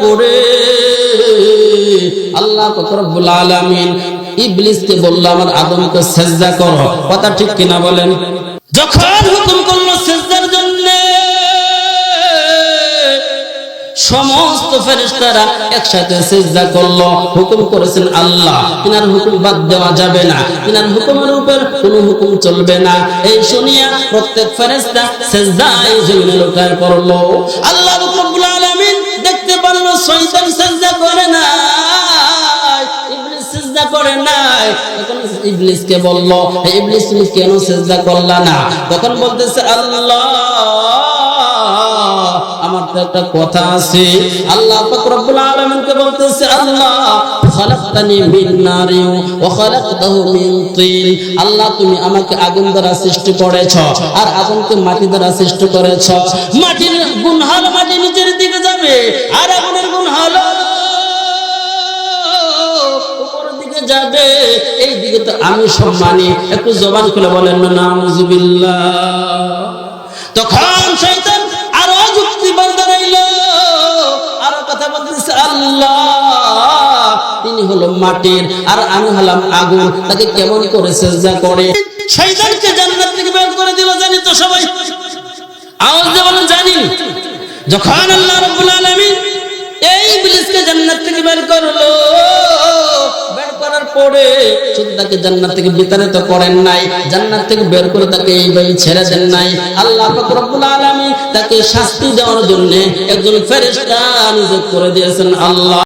পরে আল্লাহ রব্বুল আলামিন ইবলিসকে বলল, আমার আদমকে সেজদা করো। কথা ঠিক কিনা বলেন? যখন হুকুম করল সেজদার জন্য, সমস্ত ফেরেশতারা একসাথে সেজদা করল। হুকুম করেছেন আল্লাহ। তিনার হুকুম বাদ দেওয়া যাবে না। তিনার হুকুমের উপর কোনো হুকুম চলবে না। এই শুনিয়া প্রত্যেক ফেরেশতা সেজদায় জমিনে লুটায় পড়ল আল্লাহ রাব্বুল সেজদা করে নাই। তখন বলল, "হে ইবলিস, তুমি কেন সেজদা করলা না? তখন বলতেছে, আল্লাহ, আমার তো একটা কথা আছে। আল্লাহ পাক রব্বুল আলামিনকে বলতেছে, আল্লাহ মিন নারি ওয়া মিন তিন। আল্লাহ, তুমি আমাকে আগুন দ্বারা সৃষ্টি করেছ আর আগুনকে মাটি দ্বারা সৃষ্টি করেছ। মাটির গুণ হলো মাটি নিচের দিকে যাবে আর আগুনের গুণ যাবে? এই দিকে তো আমি সম্মানী। একটু জবান খুলে বলেন না নাউজুবিল্লাহ। তখন শয়তান আরও যুক্তি বল দাঁড়াইল আরও কথা বলতেছে, আল্লাহ। তিনি হলো মাটির, আর আমি হলাম আগুন। তাকে কেমন করে সেজদা করে? শয়তানকে জান্নাত থেকে বের করে দিল, জানি তো সবাই। আওয়াজ দিয়ে বলেন, জানি। যখন আল্লাহ রাব্বুল আলামিন এই ইবলিসকে জান্নাত থেকে বের করল বের সুদ্দাকে জান্নাত থেকে বিতাড়িত করেন নাই, জান্নাত থেকে বের করে তাকে এইভাবে ছেড়ে দেন নাই। আল্লাহ রব্বুল আলামিন তাকে শাস্তি দেওয়ার জন্য একজন ফেরেশতা নিযুক্ত করে দিয়েছেন আল্লাহ।